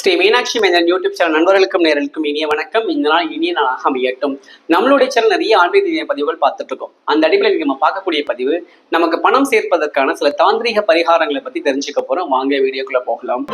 Sri Meenakshi Menon YouTube channel நண்பர்களுக்கும் நேர்களுக்கும் இனிய வணக்கம். இந்த நாள் இனிய நாளாக அமையட்டும். நம்மளுடைய சேனல் நிறைய ஆன்மீக ரீதியான பதிவுகள் பார்த்துட்டு இருக்கோம் அந்த அடிப்படையில் நம்ம பார்க்கக்கூடிய பதிவு நமக்கு பணம் சேர்ப்பதற்கான சில தாந்திரீக பரிகாரங்களை பத்தி தெரிஞ்சுக்க போறோம். வாங்க வீடியோக்குள்ள போகலாம்.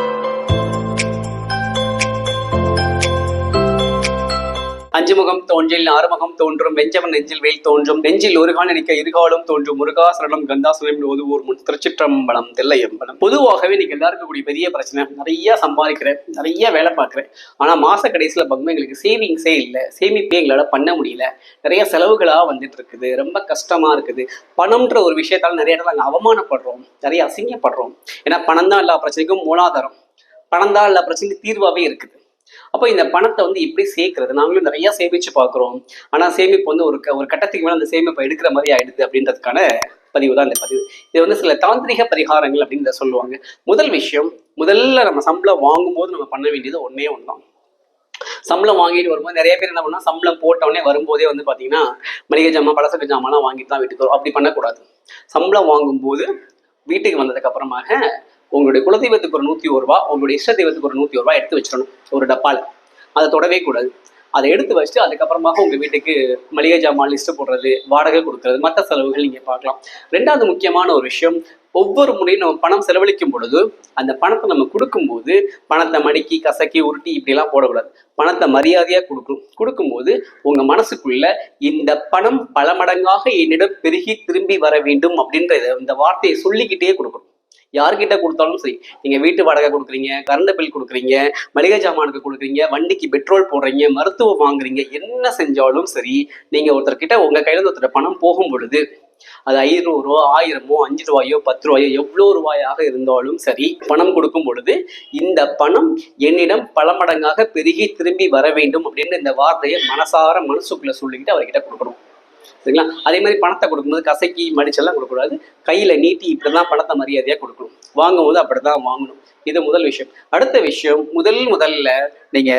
அஞ்சு முகம் தோன்றில் ஆறுமுகம் தோன்றும் வெஞ்சவன் நெஞ்சில் வெயில் தோன்றும் நெஞ்சில் ஒரு கால் நினைக்க இருகாலும் தோன்றும் முருகாசரணம் கந்தாசனம் ஓதுவோர் முன் திருச்சிற்றம்பலம் தில்லையம்பலம். பொதுவாகவே இன்னைக்கு எல்லாருக்கும் கூடிய பெரிய பிரச்சனை நிறைய சம்பாதிக்கிறேன் நிறைய வேலை பார்க்குறேன். ஆனால் மாச கடைசியில் பார்க்கும்போது எங்களுக்கு சேவிங்ஸே இல்லை. சேமிப்பே எங்களால் பண்ண முடியல. நிறைய செலவுகளாக வந்துட்டு இருக்குது. ரொம்ப கஷ்டமாக இருக்குது. பணம்ன்ற ஒரு விஷயத்தால் நிறைய இடத்துல நாங்கள் அவமானப்படுறோம். நிறைய அசிங்கப்படுறோம். ஏன்னா பணம் தான் எல்லா பிரச்சனைக்கும் மூலாதாரம். பணம் தான் எல்லா பிரச்சனைக்கும் தீர்வாகவே இருக்குது. அப்போ இந்த பணத்தை வந்து எப்படி சேர்க்கறது நாங்களும் நிறைய சேமிச்சு பார்க்குறோம். ஆனால் சேமிப்பு வந்து ஒரு ஒரு கட்டத்துக்கு மேலே அந்த சேமிப்பை எடுக்கிற மாதிரி ஆயிடுது அப்படின்றதுக்கான பதிவு தான் இந்த பதிவு. இது வந்து சில தாந்திரிக பரிகாரங்கள் அப்படின்னு சொல்லுவாங்க. முதல் விஷயம் முதல்ல நம்ம சம்பளம் வாங்கும்போது நம்ம பண்ண வேண்டியது ஒண்ணே ஒன்று தான் சம்பளம் வாங்கிட்டு வரும்போது நிறைய பேர் என்ன பண்ணா சம்பளம் போட்ட உடனே வரும்போதே வந்து பார்த்தீங்கன்னா மளிகை ஜாமான் பலசரக்கு ஜாமான்லாம் வாங்கிட்டு தான் வீட்டுக்கு வரும். அப்படி பண்ணக்கூடாது. சம்பளம் வாங்கும்போது வீட்டுக்கு வந்ததுக்கு அப்புறமாக உங்களுடைய குலதெய்வத்துக்கு ஒரு நூற்றி ஒரு ரூபா உங்களுடைய இஷ்ட தெய்வத்துக்கு ஒரு நூற்றி ஒரு ரூபா எடுத்து வச்சிடணும் ஒரு டப்பால். அதை தொடவே கூடாது. அதை எடுத்து வச்சுட்டு அதுக்கப்புறமாக உங்கள் வீட்டுக்கு மளிகை ஜாமான் லிஸ்ட் போடுறது வாடகை கொடுக்கறது மற்ற செலவுகள் நீங்கள் பார்க்கலாம். ரெண்டாவது முக்கியமான ஒரு விஷயம் ஒவ்வொரு முறையும் நம்ம பணம் செலவழிக்கும் பொழுது அந்த பணத்தை நம்ம கொடுக்கும்போது பணத்தை மடிக்கி கசக்கி உருட்டி இப்படிலாம் போடக்கூடாது. பணத்தை மரியாதையாக கொடுக்கணும் கொடுக்கும்போது உங்கள் மனசுக்குள்ள இந்த பணம் பல மடங்காக என்னிடம் பெருகி திரும்பி வர வேண்டும் அப்படின்ற இந்த வார்த்தையை சொல்லிக்கிட்டே கொடுக்கணும். யார்கிட்ட கொடுத்தாலும் சரி. நீங்க வீட்டு வாடகை கொடுக்குறீங்க கரண்ட் பில் கொடுக்குறீங்க மளிகை ஜாமானுக்கு கொடுக்குறீங்க வண்டிக்கு பெட்ரோல் போடுறீங்க மருத்துவம் வாங்குறீங்க என்ன செஞ்சாலும் சரி நீங்க ஒருத்தர்கிட்ட உங்க கையில இருந்து ஒருத்தர் பணம் போகும் பொழுது அது ஐநூறோ ஆயிரமோ அஞ்சு ரூபாயோ பத்து ரூபாயோ எவ்வளோ ரூபாயாக இருந்தாலும் சரி பணம் கொடுக்கும் பொழுது இந்த பணம் என்னிடம் பல மடங்காக பெருகி திரும்பி வர வேண்டும் அப்படின்னு இந்த வார்த்தையை மனசார மனசுக்குள்ள சொல்லிக்கிட்டு அவர்கிட்ட கொடுக்கணும். சரிங்களா? அதே மாதிரி பணத்தை கொடுக்கும்போது கசக்கி மடிச்செல்லாம் கொடுக்கக்கூடாது. கையில நீட்டி இப்படிதான் பணத்தை மரியாதையா கொடுக்கணும். வாங்கும்போது அப்படிதான் வாங்கணும். இது முதல் விஷயம். அடுத்த விஷயம் முதல் முதல்ல நீங்க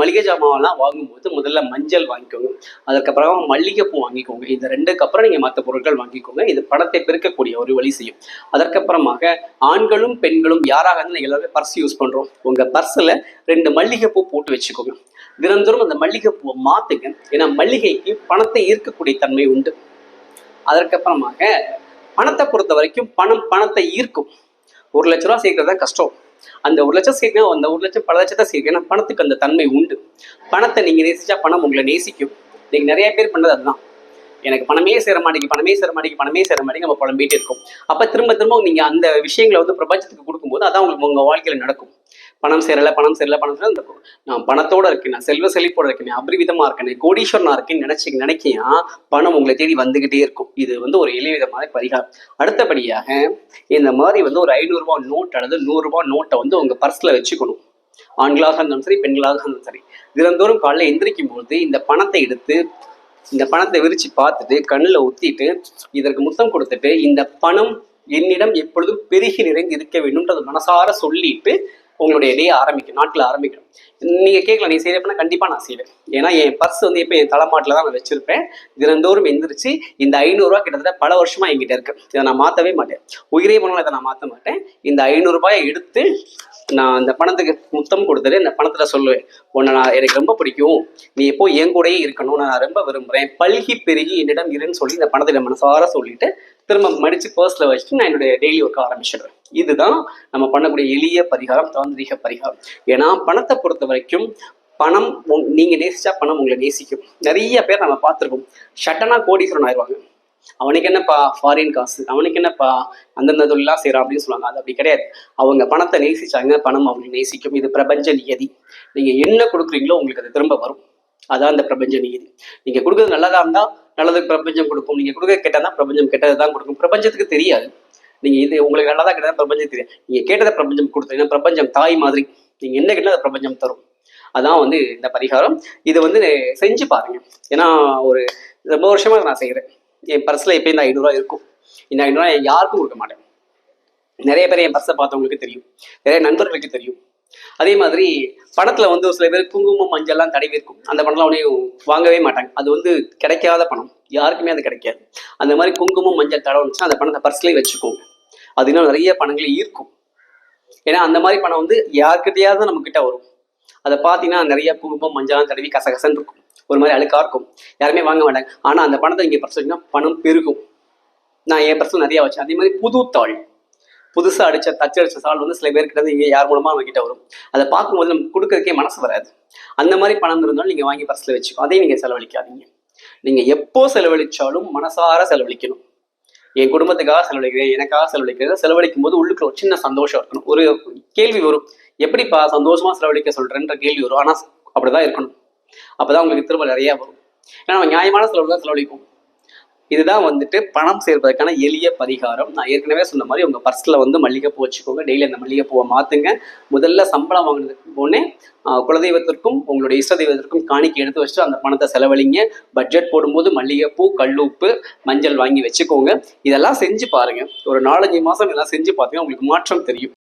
மளிகை ஜாமான்லாம் வாங்கும்போது முதல்ல மஞ்சள் வாங்கிக்கோங்க. அதுக்கப்புறம் மல்லிகைப்பூ வாங்கிக்கோங்க. இந்த ரெண்டுக்கு அப்புறம் நீங்க மற்ற பொருட்கள் வாங்கிக்கோங்க. இது பணத்தை பெருக்கக்கூடிய ஒரு வழி செய்யும். அதற்கப்புறமாக ஆண்களும் பெண்களும் யாராக இருந்தாலும் எல்லாருமே பர்ஸ் யூஸ் பண்றோம். உங்க பர்ஸ்ல ரெண்டு மல்லிகைப்பூ போட்டு வச்சுக்கோங்க. தினந்தோறும் அந்த மல்லிகைப்பூவை மாத்துங்க. ஏன்னா மல்லிகைக்கு பணத்தை ஈர்க்கக்கூடிய தன்மை உண்டு. அதற்கப்புறமாக பணத்தை பொறுத்த வரைக்கும் பணம் பணத்தை ஈர்க்கும். ஒரு லட்ச ரூபா சேர்க்கறது தான் கஷ்டம். அந்த ஒரு லட்சம் சேர்க்கணும் அந்த ஒரு லட்சம் பல லட்சத்தை சேர்க்கணும். ஏன்னா பணத்துக்கு அந்த தன்மை உண்டு. பணத்தை நீங்க நேசிச்சா பணம் உங்களை நேசிக்கும். நீங்க நிறைய பேர் பண்ணது அதுதான். எனக்கு பணமே சேர மாட்டேங்குது பணமே சேர மாட்டேங்கி பணமே சேர மாட்டேங்குது நம்ம புலம்பிட்டே இருக்கும். அப்ப திரும்ப திரும்ப நீங்க அந்த விஷயங்களை வந்து பிரபஞ்சத்துக்கு கொடுக்கும்போது அதான் உங்களுக்கு உங்க வாழ்க்கையில நடக்கும். பணம் சேரலை பணம் சேரலை பணம் சேரல. இந்த நான் பணத்தோட இருக்கேன் நான் செல்வ செழிப்போட இருக்கேன் அபரிவிதமா இருக்கேன் கோடீஸ்வரனா இருக்கேன்னு நினைச்சு நினைக்கியா பணம் உங்களை தேடி வந்துகிட்டே இருக்கும். இது வந்து ஒரு எளிய விதமான பரிகாரம். அடுத்தபடியாக இந்த மாதிரி வந்து ஒரு ஐநூறுரூவா நோட் அல்லது நூறுரூவா நோட்டை வந்து உங்க பர்ஸ்ல வச்சுக்கணும். ஆண்களாக இருந்தாலும் சரி பெண்களாக இருந்தாலும் சரி. தினந்தோறும் காலைல எந்திரிக்கும் பொழுது இந்த பணத்தை எடுத்து இந்த பணத்தை விரிச்சு பார்த்துட்டு கண்ணில் ஊத்திட்டு இதற்கு முத்தம் கொடுத்துட்டு இந்த பணம் என்னிடம் எப்பொழுதும் பெருகி நிறைந்து இருக்க வேண்டும்ன்றது மனசார சொல்லிட்டு உங்களுடைய டே ஆரம்பிக்கும் நாட்டில் ஆரம்பிக்கணும் நீங்கள் கேட்கலாம் நீ செய்யறப்பனா கண்டிப்பாக நான் செய்வேன். ஏன்னா என் பர்ஸ் வந்து இப்போ என் தலைமாட்டில் தான் நான் வச்சிருப்பேன். தினந்தோறும் எந்திரிச்சு இந்த ஐநூறுரூவா கிட்டத்தட்ட பல வருஷமா என்கிட்ட இருக்கு. இதை நான் மாற்றவே மாட்டேன். உயிரே போனாலும் இதை நான் மாற்ற மாட்டேன். இந்த ஐநூறுரூபாயை எடுத்து நான் அந்த பணத்துக்கு முத்தம் கொடுத்துட்டு இந்த பணத்தில் சொல்லுவேன் உன்னை நான் எனக்கு ரொம்ப பிடிக்கும். நீ எப்போ என் கூடயே இருக்கணும் நான் ரொம்ப விரும்புகிறேன் பல்கி பெருகி என்னிடம் இருன்னு சொல்லி இந்த பணத்தை மனசார சொல்லிட்டு திரும்ப மடித்து பர்ஸில் வச்சுட்டு நான் என்னுடைய டெய்லி ஒர்க் ஆரம்பிச்சிடுவேன் இதுதான் நம்ம பண்ணக்கூடிய எளிய பரிகாரம் தாந்திரிக பரிகாரம். ஏன்னா பணத்தை பொறுத்த வரைக்கும் பணம் உங்- நீங்க நேசிச்சா பணம் உங்களை நேசிக்கும். நிறைய பேர் நம்ம பார்த்துருக்கோம் ஷட்டனா கோடீஸ்வரன் ஆயிடுவாங்க. அவனுக்கு என்னப்பா ஃபாரின் காசு? அவனுக்கு என்னப்பா அந்தந்த தொழிலாம் செய்கிறான் அப்படின்னு சொல்லுவாங்க. அது அப்படி கிடையாது. அவங்க பணத்தை நேசிச்சாங்க பணம் அவங்களை நேசிக்கும். இது பிரபஞ்ச நியதி. நீங்க என்ன கொடுக்குறீங்களோ உங்களுக்கு அது திரும்ப வரும். அதான் அந்த பிரபஞ்ச நியதி. நீங்க கொடுக்குறது நல்லதா இருந்தா நல்லது பிரபஞ்சம் கொடுக்கும் நீங்க கொடுக்க கெட்டதா பிரபஞ்சம் கெட்டது தான் கொடுக்கும். பிரபஞ்சத்துக்கு தெரியாது. நீங்க இது உங்களுக்கு நல்லதா கெட்டதா பிரபஞ்சம் தெரியும். நீங்க கேட்டதை பிரபஞ்சம் கொடுத்தீங்கன்னா பிரபஞ்சம் தாய் மாதிரி. நீங்க என்ன கேட்டாலும் அதை பிரபஞ்சம் தரும். அதான் வந்து இந்த பரிகாரம். இது வந்து செஞ்சு பாருங்க. ஏன்னா ஒரு ரொம்ப வருஷமா நான் செய்கிறேன் என் பர்ஸில் எப்பயும் இந்த ஐநூறுரூவா இருக்கும். இந்த ஐநூறுரூவா யாருக்கும் கொடுக்க மாட்டேன். நிறைய பேர் என் பர்ஸை பார்த்தவங்களுக்கு தெரியும். நிறைய நண்பர்களுக்கு தெரியும். அதே மாதிரி பணத்துல வந்து ஒரு சில பேர் குங்குமம் மஞ்சள்லாம் தடவி இருக்கும். அந்த பணம்லாம் உடனே வாங்கவே மாட்டாங்க. அது வந்து கிடைக்காத பணம். யாருக்குமே அது கிடைக்காது. அந்த மாதிரி குங்குமம் மஞ்சள் தடவுச்சுன்னா அந்த பணத்தை பர்ஸ்லேயே வச்சுக்கோங்க. அது இன்னும் நிறைய பணங்களை ஈர்க்கும். ஏன்னா அந்த மாதிரி பணம் வந்து யார்கிட்டயாவது நம்ம கிட்ட வரும். அதை பார்த்தீங்கன்னா நிறைய குங்குமம் மஞ்சளாம் தடவி கசகசன்னு இருக்கும். ஒரு மாதிரி அழுக்காக இருக்கும். யாருமே வாங்க மாட்டாங்க. ஆனால் அந்த பணத்தை இங்கே பர்சன் பணம் பெருகும். நான் என் பர்சன் நிறையா வச்சேன். அதே மாதிரி புது தாள். புதுசாக அடித்த தச்சு அடித்த சால் வந்து சில பேர்கிட்ட இருந்து இங்கே யார் மூலமாக அவங்க கிட்ட வரும். அதை பார்க்கும்போது நமக்கு கொடுக்கறதுக்கே மனசு வராது. அந்த மாதிரி பணம் இருந்தாலும் நீங்கள் வாங்கி பர்ஸில் வச்சுக்கோ. அதையும் நீங்கள் செலவழிக்காதீங்க. நீங்கள் எப்போ செலவழிச்சாலும் மனசார செலவழிக்கணும். என் குடும்பத்துக்காக செலவழிக்கிறேன் எனக்காக செலவழிக்கிறது செலவழிக்கும் போது உள்ளுக்குள்ள ஒரு சின்ன சந்தோஷம் இருக்கணும். ஒரு கேள்வி வரும். எப்படிப்பா சந்தோஷமா செலவழிக்க சொல்றேன்ற கேள்வி வரும். ஆனா அப்படிதான் இருக்கணும். அப்பதான் உங்களுக்கு திரும்ப நிறைய வரும். ஏன்னா நம்ம நியாயமான செலவு தான் செலவழிக்கும் இதுதான் வந்துட்டு பணம் சேர்ப்பதற்கான எளிய பரிகாரம். நான் ஏற்கனவே சொன்ன மாதிரி உங்கள் பர்ஸில் வந்து மல்லிகைப்பூ வச்சுக்கோங்க. டெய்லி அந்த மல்லிகைப்பூவை மாற்றுங்க முதல்ல சம்பளம் வாங்கினதுக்கு முன்னே குலதெய்வத்திற்கும் உங்களுடைய இஷ்ட தெய்வத்திற்கும் காணிக்கை எடுத்து வச்சுட்டு அந்த பணத்தை செலவழிங்க. பட்ஜெட் போடும்போது மல்லிகைப்பூ கல்லுப்பு மஞ்சள் வாங்கி வச்சுக்கோங்க. இதெல்லாம் செஞ்சு பாருங்கள் ஒரு நாலஞ்சு மாதம் இதெல்லாம் செஞ்சு பார்த்தீங்கன்னா உங்களுக்கு மாற்றம் தெரியும்.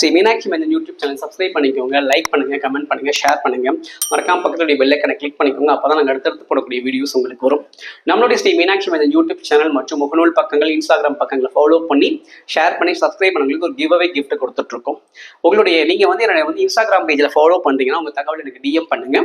Shri Meenakshi Manthan YouTube channel subscribe பண்ணிக்கோங்க லைக் பண்ணுங்க கமெண்ட் பண்ணுங்க ஷேர் பண்ணுங்க. மறக்காம பக்கத்துடைய பெல்லைக்கனை கிளிக் பண்ணிக்கோங்க. அப்பதான் நாங்கள் அடுத்தடுத்து போடக்கூடிய வீடியோஸ் உங்களுக்கு வரும். நம்மளுடைய ஸ்ரீ மீனாட்சி மந்தன் யூடியூப் சேனல் மற்றும் முகநூல் பக்கங்கள் இன்ஸ்டாகிராம் பக்கங்களை ஃபாலோ பண்ணி ஷேர் பண்ணி சப்ஸ்கிரைப் பண்ணவங்களுக்கு ஒரு கிவ் அவே கிஃப்ட் கொடுத்துட்டு இருக்கோம். உங்களுடைய நீங்க வந்து என்னோட வந்து இன்ஸ்டாகிராம் பேஜில் ஃபாலோ பண்றீங்கன்னா உங்க தகவல் எனக்கு டிஎம் பண்ணுங்க.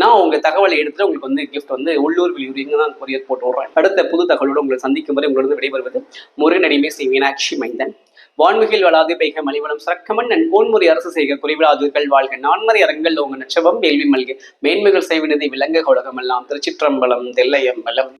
நான் உங்க தகவலை எடுத்துட்டு உங்களுக்கு வந்து கிஃப்ட் வந்து உள்ளூர் வெளியூர் இங்கே தான் கொரியர் போட்டு விடுறேன் அடுத்த புது தகவலோடு உங்களை சந்திக்கும் வரை உங்களது விடைபெறுவது முருகனடிமை ஸ்ரீ மீனாட்சி மைந்தன். வான்மிகில் வளாது பெய்க மலிவளம் சரக்கமன் நன் கோன்முறை அரசு செய்க குறைவிலாதுர்கள் வாழ்க. நான்மறை அரங்கள் உங்க நட்சபம் வேள்வி மல்க. மேன்மைகள் செய்வினதை விலங்க உலகமெல்லாம் திருச்சிற்றம்பலம் தெல்லையம்பலம்.